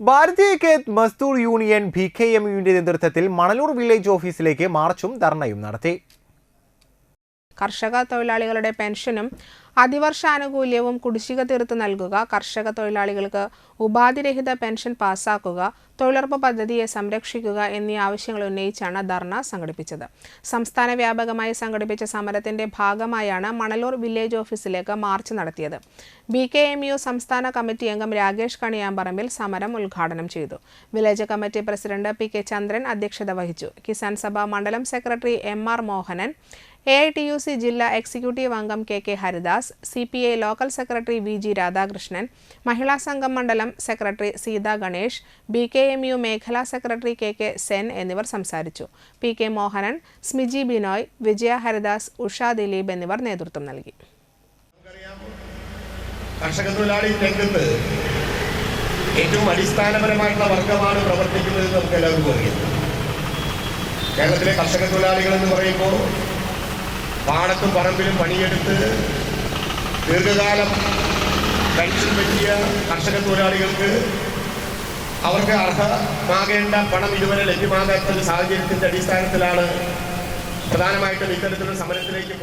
Bharatiya Khet Mazdoor union B K M യുവിന്റെ നേതൃത്വത്തിൽ Manalur village ഓഫീസിലേക്ക് മാർച്ചും ധർണയും നടത്തി. കർഷക തൊഴിലാളികളുടെ പെൻഷനും അതിവർഷാനുകൂല്യവും കുടിശ്ശിക തീർത്ത് നൽകുക കർഷക തൊഴിലാളികൾക്ക് ഉപാധിരഹിത പെൻഷൻ പാസാക്കുക തൊഴിലുറപ്പ് പദ്ധതിയെ സംരക്ഷിക്കുക എന്നീ ആവശ്യങ്ങൾ ഉന്നയിച്ചാണ് ധർണ സംഘടിപ്പിച്ചത്. സംസ്ഥാന വ്യാപകമായി സംഘടിപ്പിച്ച സമരത്തിന്റെ ഭാഗമായാണ് മണലൂർ വില്ലേജ് ഓഫീസിലേക്ക് മാർച്ച് നടത്തിയത്. ബി കെ എം യു സംസ്ഥാന കമ്മിറ്റി അംഗം രാകേഷ് കണിയാമ്പറമ്പിൽ സമരം ഉദ്ഘാടനം ചെയ്തു. Village committee president P K Chandran അധ്യക്ഷത വഹിച്ചു. കിസാൻ സഭ മണ്ഡലം secretary M R Mohanan A I T U C ജില്ലാ എക്സിക്യൂട്ടീവ് അംഗം K K Haridas C P I local secretary V G Radhakrishnan Mahila Sangham മണ്ഡലം secretary Seetha Ganesh B K M U മേഖലാ secretary K K Sen എന്നിവർ സംസാരിച്ചു. P K Mohanan Smiji Binoy Vijaya Haridas Usha Dileep എന്നിവർ നേതൃത്വം നൽകി. കർഷക തൊഴിലാളി ഏറ്റവും അടിസ്ഥാനപരമായിട്ടുള്ള വർഗമാണ് പ്രവർത്തിക്കുന്നത് നമുക്ക് എല്ലാവർക്കും അറിയാം. കേരളത്തിലെ കർഷക തൊഴിലാളികൾ എന്ന് പറയുമ്പോൾ പാടത്തും പറമ്പിലും പണിയെടുത്ത് ദീർഘകാലം പെൻഷൻ പറ്റിയ കർഷക തൊഴിലാളികൾക്ക് അവർക്ക് അർഹമാകേണ്ട പണം ഇതുവരെ ലഭ്യമാകാത്ത ഒരു സാഹചര്യത്തിന്റെ അടിസ്ഥാനത്തിലാണ് പ്രധാനമായിട്ടും ഇത്തരത്തിലുള്ള സമരത്തിലേക്ക്